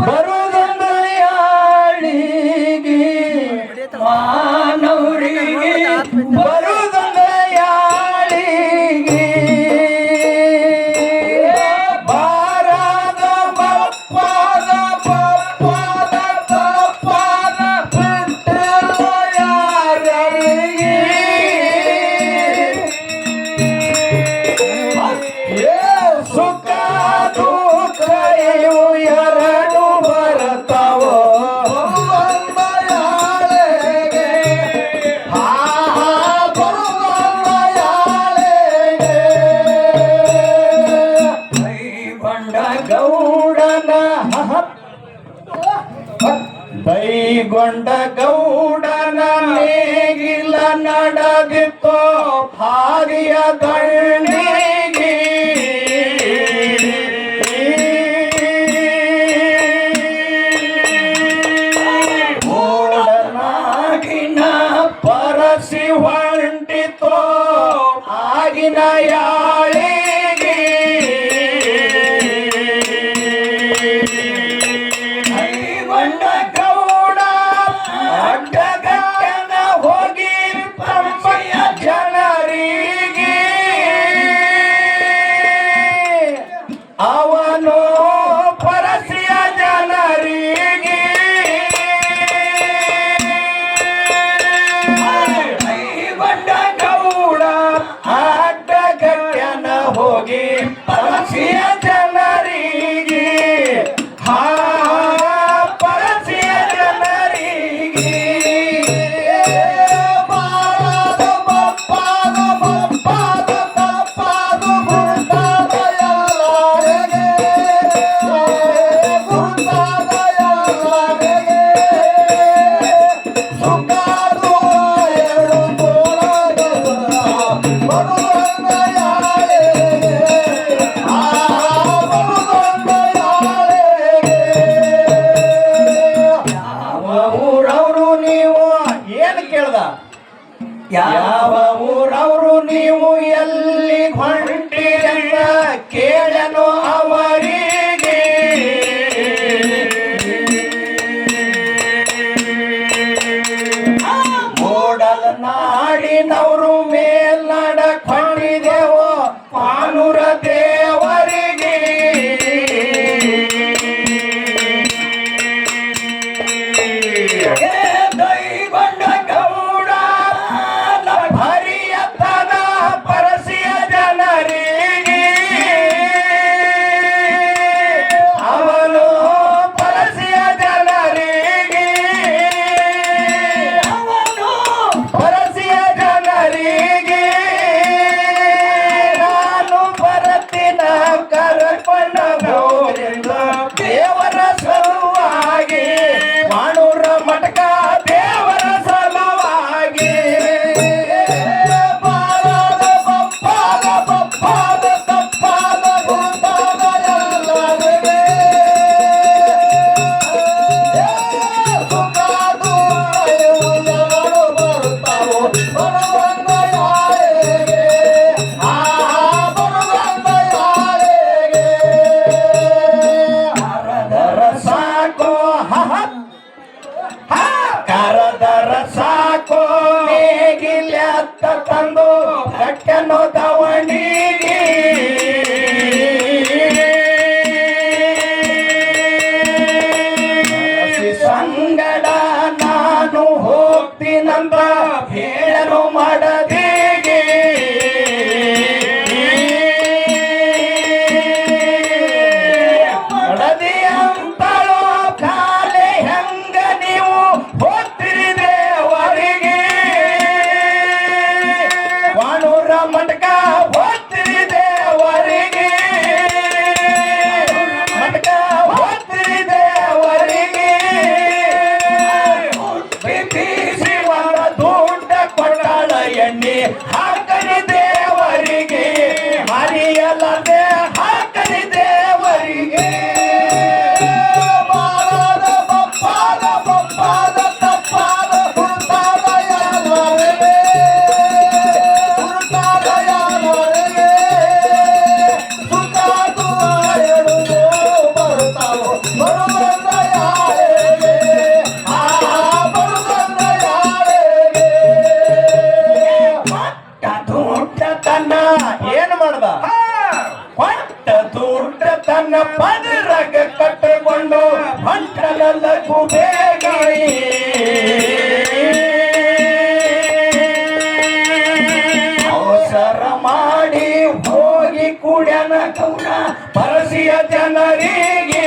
হর ಗೌಡನ ಬೈಗೊಂಡ ಗೌಡನ ನೇಗಿಲ ನಡೆದಿತ್ತೋ ಭಾರಿಯ ದಂಡಿಗೆ Yeah, quién ahora ಕೂಡ್ಯಾನ ಪರಸಿಯ ಜನರಿಗೆ.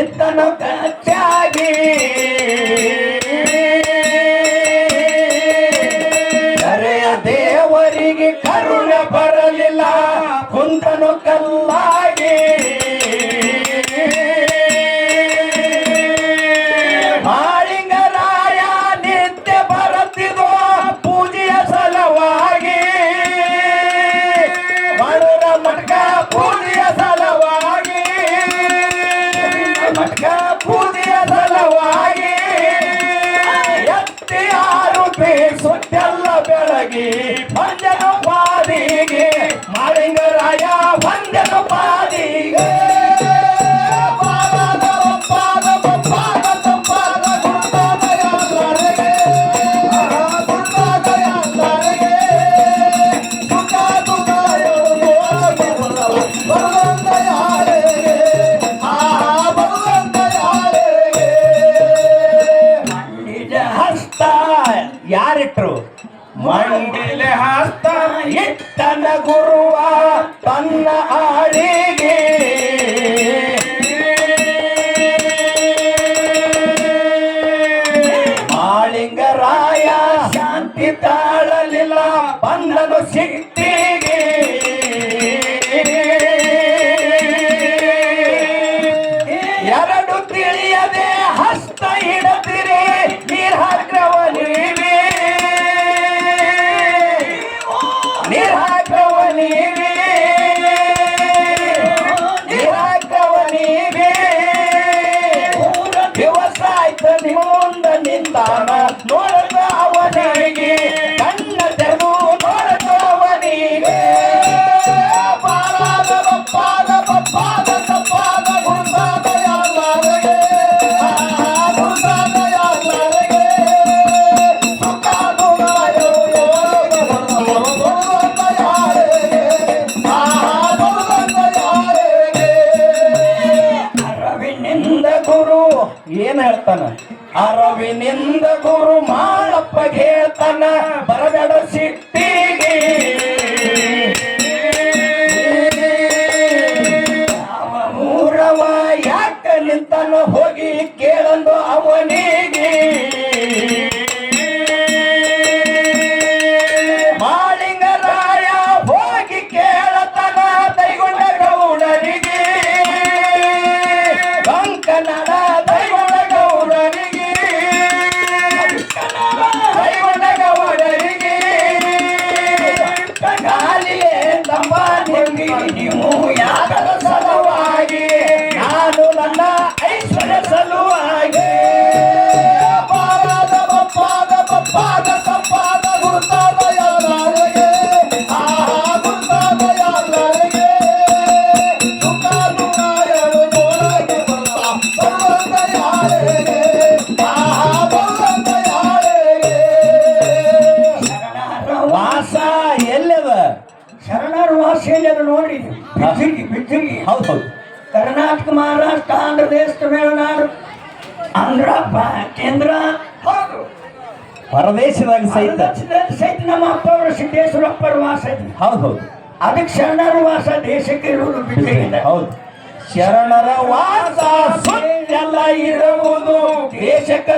சித்தன கச்சாகி gente. ಗುರು ಮಾಡಪ್ಪ ಹೇಳ್ತಾನ ಮೇಳನಾಡು ಅಂದ್ರಪ್ಪ ಕೇಂದ್ರ. ಹೌದು. ಪರದೇಶದಾಗ ಸಹಿತ. ಸಹಿತ ನಮ್ಮ ಅಪ್ಪ ಅವರು ಸಿದ್ದೇಶ್ವರಪ್ಪರ ವಾಸ ಹೌದು ಹೌದು. ಅದಕ್ಕೆ ಶರಣರ ವಾಸ ದೇಶಕ್ಕೆ ಇರುವುದು ಹೌದು. ಶರಣರ ವಾಸ ಇರುವುದು ದೇಶಕ್ಕೆ